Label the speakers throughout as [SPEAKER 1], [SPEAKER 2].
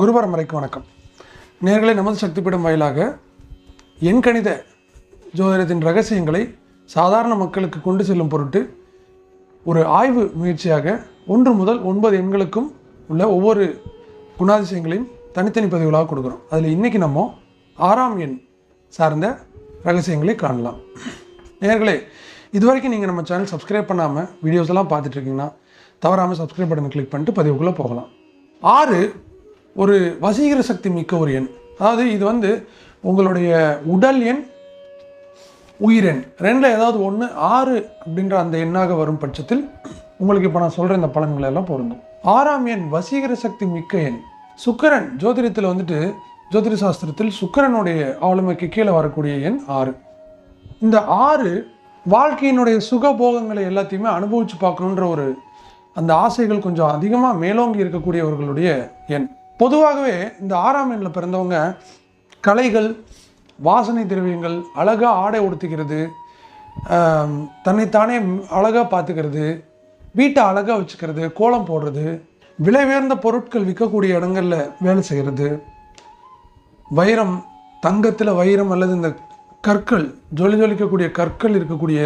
[SPEAKER 1] குருபரம்பரைக்கு வணக்கம். நேர்களை நமது சக்திப்பீடம் வாயிலாக எண்கணித ஜோதிடத்தின் ரகசியங்களை சாதாரண மக்களுக்கு கொண்டு செல்லும் பொருட்டு ஒரு ஆய்வு முயற்சியாக ஒன்று முதல் ஒன்பது எண்களுக்கும் உள்ள ஒவ்வொரு குணாதிசயங்களையும் தனித்தனி பதிவுகளாக கொடுக்குறோம். அதில் இன்றைக்கி நம்ம ஆறாம் எண் சார்ந்த ரகசியங்களை காணலாம். நேர்களே இதுவரைக்கும் நீங்கள் நம்ம சேனல் சப்ஸ்கிரைப் பண்ணாமல் வீடியோஸ் எல்லாம் பார்த்துட்டு இருக்கீங்கன்னா தவறாமல் சப்ஸ்கிரைப் பட்டனை கிளிக் பண்ணிட்டு பதிவுக்குள்ளே போகலாம். ஆறு ஒரு வசீகர சக்தி மிக்க ஒரு எண். அதாவது இது வந்து உங்களுடைய உடல் எண் உயிரெண் ரெண்டில் ஏதாவது ஒன்று ஆறு அப்படின்ற அந்த எண்ணாக வரும் பட்சத்தில் உங்களுக்கு இப்போ நான் சொல்கிற இந்த பலன்கள் எல்லாம் பொருந்தும். ஆறாம் எண் வசீகர சக்தி மிக்க எண். சுக்கிரன் ஜோதிடத்தில் வந்துட்டு ஜோதிட சாஸ்திரத்தில் சுக்கரனுடைய ஆளுமைக்கு கீழே வரக்கூடிய எண் ஆறு. இந்த ஆறு வாழ்க்கையினுடைய சுகபோகங்களை எல்லாத்தையுமே அனுபவித்து பார்க்கணுன்ற ஒரு அந்த ஆசைகள் கொஞ்சம் அதிகமாக மேலோங்கி இருக்கக்கூடியவர்களுடைய எண். பொதுவாகவே இந்த ஆறாம் எண்ணில் பிறந்தவங்க கலைகள் வாசனை திரவியங்கள் அழகாக ஆடை உடுத்திக்கிறது தன்னைத்தானே அழகாக பார்த்துக்கிறது வீட்டை அழகாக வச்சுக்கிறது கோலம் போடுறது விலை உயர்ந்த பொருட்கள் விற்கக்கூடிய இடங்களில் வேலை செய்கிறது. வைரம் தங்கத்தில் வைரம் அல்லது இந்த கற்கள் ஜொலி ஜொலிக்கக்கூடிய கற்கள் இருக்கக்கூடிய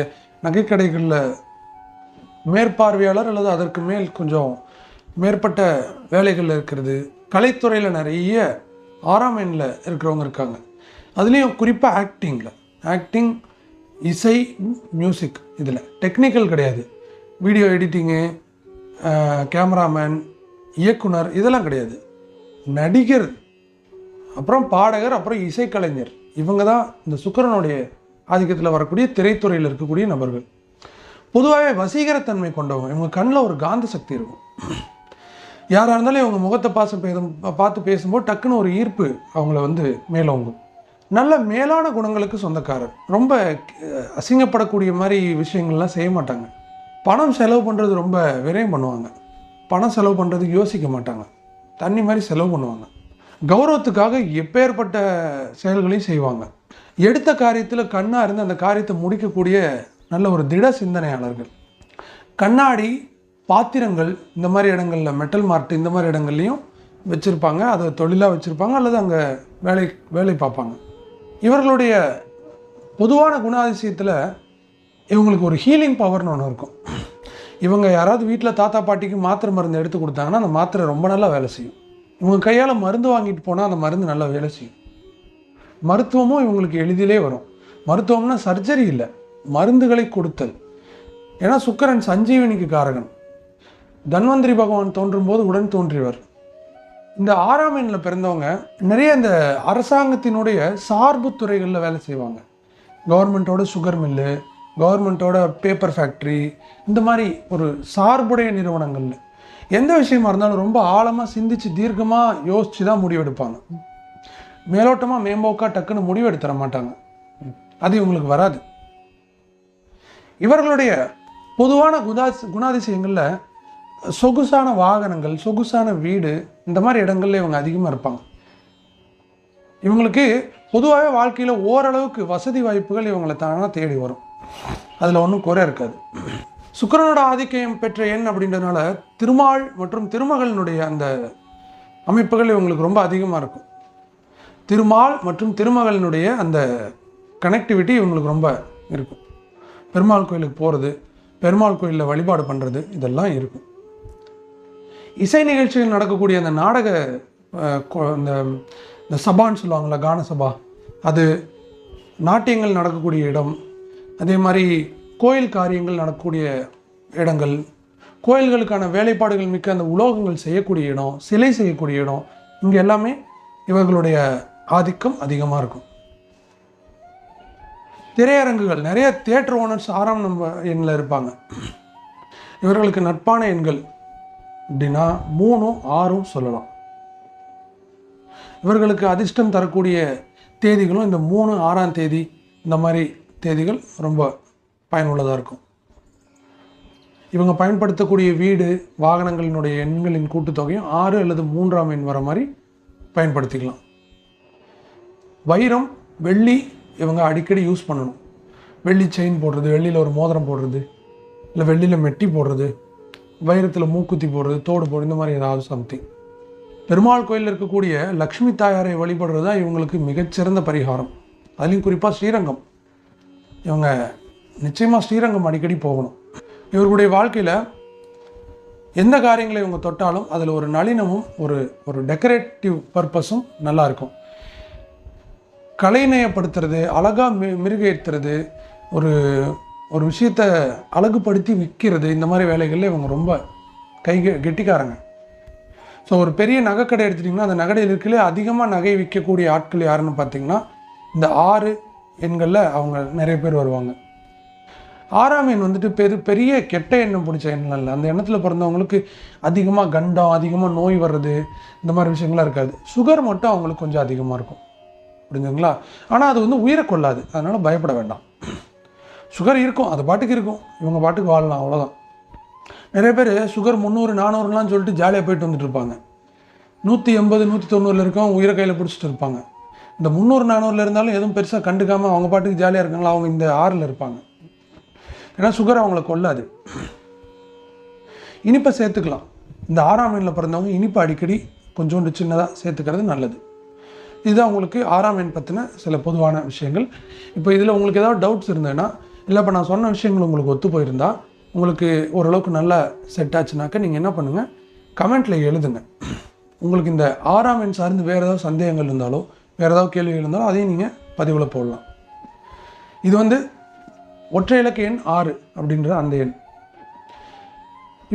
[SPEAKER 1] நகைக்கடைகளில் மேற்பார்வையாளர் அல்லது அதற்கு மேல் கொஞ்சம் மேற்பட்ட வேலைகள் இருக்கிறது. கலைத்துறையில் நிறைய ஆறாம் எண்ணில் இருக்கிறவங்க இருக்காங்க. அதுலேயும் குறிப்பாக ஆக்டிங்கில் ஆக்டிங் இசை மியூசிக் இதில். டெக்னிக்கல் கிடையாது. வீடியோ எடிட்டிங்கு கேமராமேன் இயக்குனர் இதெல்லாம் கிடையாது. நடிகர் அப்புறம் பாடகர் அப்புறம் இசைக்கலைஞர். இவங்க தான் இந்த சுக்கரனுடைய ஆதிக்கத்தில் வரக்கூடிய திரைத்துறையில் இருக்கக்கூடிய நபர்கள். பொதுவாகவே வசீகரத்தன்மை கொண்டவங்க. இவங்க கண்ணில் ஒரு காந்த சக்தி இருக்கும். யாராக இருந்தாலும் இவங்க முகத்தை பாச பேசும் பார்த்து பேசும்போது டக்குன்னு ஒரு ஈர்ப்பு அவங்கள வந்து மேலோங்கும் நல்ல மேலான குணங்களுக்கு சொந்தக்காரர். ரொம்ப அசிங்கப்படக்கூடிய மாதிரி விஷயங்கள்லாம் செய்ய மாட்டாங்க. பணம் செலவு பண்ணுறது ரொம்ப விரயம் பண்ணுவாங்க. பணம் செலவு பண்ணுறதுக்கு யோசிக்க மாட்டாங்க. தண்ணி மாதிரி செலவு பண்ணுவாங்க. கௌரவத்துக்காக எப்பேற்பட்ட செயல்களையும் செய்வாங்க. எடுத்த காரியத்தில் கண்ணாக இருந்து அந்த காரியத்தை முடிக்கக்கூடிய நல்ல ஒரு திட சிந்தனையாளர்கள். கண்ணாடி பாத்திரங்கள் இந்த மாதிரி இடங்களில் மெட்டல் மார்ட் இந்த மாதிரி இடங்கள்லையும் வச்சுருப்பாங்க. அதை தொழிலாக வச்சுருப்பாங்க அல்லது அங்கே வேலை வேலை பார்ப்பாங்க. இவர்களுடைய பொதுவான குணாதிசயத்தில் இவங்களுக்கு ஒரு ஹீலிங் பவர்னு ஒன்று இருக்கும். இவங்க யாராவது வீட்டில் தாத்தா பாட்டிக்கு மாத்திரை மருந்து எடுத்து கொடுத்தாங்கன்னா அந்த மாத்திரை ரொம்ப நல்லா வேலை செய்யும். இவங்க கையால் மருந்து வாங்கிட்டு போனால் அந்த மருந்து நல்லா வேலை செய்யும். மருத்துவமும் இவங்களுக்கு எளிதிலே வரும். மருத்துவம்னா சர்ஜரி இல்லை மருந்துகளை கொடுத்தல். ஏன்னா சுக்கரன் சஞ்சீவனிக்கு காரகன். தன்வந்திரி பகவான் தோன்றும் போது உடன் தோன்றியவர். இந்த ஆறாம் எண்ணில் பிறந்தவங்க நிறைய இந்த அரசாங்கத்தினுடைய சார்பு துறைகளில் வேலை செய்வாங்க. கவர்மெண்ட்டோட சுகர் மில்லு கவர்மெண்ட்டோட பேப்பர் ஃபேக்ட்ரி இந்த மாதிரி ஒரு சார்புடைய நிறுவனங்களில். எந்த விஷயமா இருந்தாலும் ரொம்ப ஆழமாக சிந்திச்சு தீர்க்கமாக யோசித்து தான் முடிவெடுப்பாங்க. மேலோட்டமாக மேம்போக்காக டக்குன்னு முடிவெடுத்துற மாட்டாங்க. அது இவங்களுக்கு வராது. இவர்களுடைய பொதுவான குணா குணாதிசயங்களில் சொகுசான வாகனங்கள் சொகுசான வீடு இந்த மாதிரி இடங்கள்ல இவங்க அதிகமாக இருப்பாங்க. இவங்களுக்கு பொதுவாகவே வாழ்க்கையில் ஓரளவுக்கு வசதி வாய்ப்புகள் இவங்களை தானாக தேடி வரும். அதில் ஒன்றும் குறை இருக்காது. சுக்கரனோட ஆதிக்கம் பெற்ற எண் அப்படின்றதுனால திருமால் மற்றும் திருமகளினுடைய அந்த அமைப்புகள் இவங்களுக்கு ரொம்ப அதிகமாக இருக்கும். திருமால் மற்றும் திருமகளினுடைய அந்த கனெக்டிவிட்டி இவங்களுக்கு ரொம்ப இருக்கும். பெருமாள் கோயிலுக்கு போகிறது பெருமாள் கோயிலில் வழிபாடு பண்ணுறது இதெல்லாம் இருக்கும். இசை நிகழ்ச்சிகள் நடக்கக்கூடிய அந்த நாடக இந்த இந்த சபான்னு சொல்லுவாங்கள்ல கான சபா அது நாட்டியங்கள் நடக்கக்கூடிய இடம். அதே மாதிரி கோயில் காரியங்கள் நடக்கக்கூடிய இடங்கள் கோயில்களுக்கான வேலைப்பாடுகள் மிக்க அந்த உலோகங்கள் செய்யக்கூடிய இடம் சிலை செய்யக்கூடிய இடம் இங்கே எல்லாமே இவர்களுடைய ஆதிக்கம் அதிகமாக இருக்கும். திரையரங்குகள் நிறைய தியேட்டர் ஓனர்ஸ் ஆறாம் நம்ம எண்ணில் இருப்பாங்க. இவர்களுக்கு நட்பான எண்கள் அப்படின்னா மூணும் ஆறும் சொல்லலாம். இவர்களுக்கு அதிர்ஷ்டம் தரக்கூடிய தேதிகளும் இந்த மூணு ஆறாம் தேதி இந்த மாதிரி தேதிகள் ரொம்ப பயனுள்ளதாக இருக்கும். இவங்க பயன்படுத்தக்கூடிய வீடு வாகனங்களினுடைய எண்களின் கூட்டுத்தொகையும் ஆறு அல்லது மூன்றாம் எண் வர மாதிரி பயன்படுத்திக்கலாம். வைரம் வெள்ளி இவங்க அடிக்கடி யூஸ் பண்ணணும். வெள்ளி செயின் போடுறது வெள்ளியில் ஒரு மோதிரம் போடுறது இல்லை வெள்ளியில் மெட்டி போடுறது வைரத்தில் மூக்குத்தி போடுறது தோடு போடுறது இந்த மாதிரி ஏதாவது சம்திங் பெருமாள் கோயிலில் இருக்கக்கூடிய லக்ஷ்மி தாயாரை வழிபடுறது தான் இவங்களுக்கு மிகச்சிறந்த பரிகாரம். அதுலேயும் குறிப்பாக ஸ்ரீரங்கம். இவங்க நிச்சயமாக ஸ்ரீரங்கம் அடிக்கடி போகணும். இவர்களுடைய வாழ்க்கையில் எந்த காரியங்களை இவங்க தொட்டாலும் அதில் ஒரு நளினமும் ஒரு ஒரு டெக்கரேட்டிவ் பர்பஸும் நல்லாயிருக்கும் கலைநயப்படுத்துறது அழகாக மி மிருகேற்றுறது ஒரு ஒரு விஷயத்தை அழகுபடுத்தி விற்கிறது இந்த மாதிரி வேலைகளில் இவங்க ரொம்ப கை கெட்டிக்காரங்க. ஸோ ஒரு பெரிய நகைக்கடை எடுத்துட்டிங்கன்னா அந்த நகையில் இருக்கலே அதிகமாக நகை விற்கக்கூடிய ஆட்கள் யாருன்னு பார்த்தீங்கன்னா இந்த ஆறு எண்களில் அவங்க நிறைய பேர் வருவாங்க. ஆறாம் எண் வந்துட்டு பெரு பெரிய கெட்ட எண்ணம் பிடிச்ச எண்ணம் இல்லை. அந்த எண்ணத்தில் பிறந்தவங்களுக்கு அதிகமாக கண்டம் அதிகமாக நோய் வர்றது இந்த மாதிரி விஷயங்கள்லாம் இருக்காது. சுகர் மட்டும் அவங்களுக்கு கொஞ்சம் அதிகமாக இருக்கும். புரிஞ்சுங்களா ஆனால் அது வந்து உயிரை கொள்ளாது. அதனால் பயப்பட வேண்டாம். சுகர் இருக்கும் அது பாட்டுக்கு இருக்கும். இவங்க பாட்டுக்கு வாழலாம் அவ்வளோதான் நிறைய பேர் சுகர் முந்நூறு நானூறுலாம் சொல்லிட்டு ஜாலியாக போயிட்டு வந்துட்டு இருப்பாங்க. நூற்றி எண்பது நூற்றி தொண்ணூறில் இருக்கவங்க உயிரை கையில் பிடிச்சிட்டு இருப்பாங்க. இந்த முந்நூறு நானூறில் இருந்தாலும் எதுவும் பெருசாக கண்டுக்காமல் அவங்க பாட்டுக்கு ஜாலியாக இருக்காங்களா அவங்க இந்த ஆறில் இருப்பாங்க. ஏன்னா சுகர் அவங்கள கொல்லாது. இனிப்பை சேர்த்துக்கலாம். இந்த ஆறாம் எண்ணில் பிறந்தவங்க இனிப்பை அடிக்கடி கொஞ்சோண்டு சின்னதாக சேர்த்துக்கிறது நல்லது. இதுதான் உங்களுக்கு ஆறாம் எண் பற்றின சில பொதுவான விஷயங்கள். இப்போ இதில் உங்களுக்கு ஏதாவது டவுட்ஸ் இருந்ததுன்னா இல்லை இப்போ நான் சொன்ன விஷயங்கள் உங்களுக்கு ஒத்து போயிருந்தா உங்களுக்கு ஓரளவுக்கு நல்லா செட் ஆச்சுனாக்கா நீங்கள் என்ன பண்ணுங்கள் கமெண்ட்டில் எழுதுங்க. உங்களுக்கு இந்த ஆறாம் எண் சார்ந்து வேறு ஏதாவது சந்தேகங்கள் இருந்தாலோ வேறு ஏதாவது கேள்விகள் இருந்தாலும் அதையும் நீங்கள் பதிவில் போடலாம். இது வந்து ஒற்றை இலக்க எண் ஆறு அப்படின்ற அந்த எண்.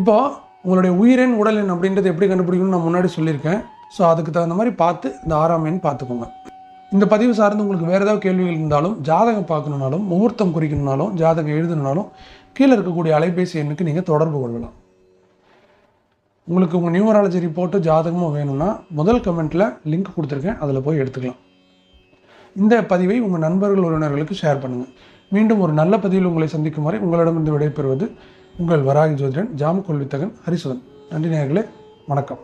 [SPEAKER 1] இப்போ உங்களுடைய உயிரெண் உடல் எண் அப்படின்றது எப்படி கண்டுபிடிக்கணும்னு நான் முன்னாடி சொல்லியிருக்கேன். ஸோ அதுக்கு தகுந்த மாதிரி பார்த்து இந்த ஆறாம் எண் பார்த்துக்கோங்க. இந்த பதிவு சார்ந்து உங்களுக்கு வேறு ஏதாவது கேள்விகள் இருந்தாலும் ஜாதகம் பார்க்கணுனாலும் முகூர்த்தம் குறிக்கணுனாலும் ஜாதகம் எழுதணுனாலும் கீழே இருக்கக்கூடிய அலைபேசி எண்ணுக்கு நீங்கள் தொடர்பு கொள்ளலாம். உங்களுக்கு உங்கள் நியூமராலஜி ரிப்போர்ட்டு ஜாதகமும் வேணும்னா முதல் கமெண்ட்டில் லிங்க் கொடுத்துருக்கேன். அதில் போய் எடுத்துக்கலாம். இந்த பதிவை உங்கள் நண்பர்கள் உறவினர்களுக்கு ஷேர் பண்ணுங்கள் மீண்டும் ஒரு நல்ல பதிவில் உங்களை சந்திக்கும் வரை உங்களிடமிருந்து விடைபெறுவது உங்கள் வராகி ஜோதிடன் ஜாம் கொல்வித்தகன் ஹரிசுதன். நன்றி நேர்களே வணக்கம்.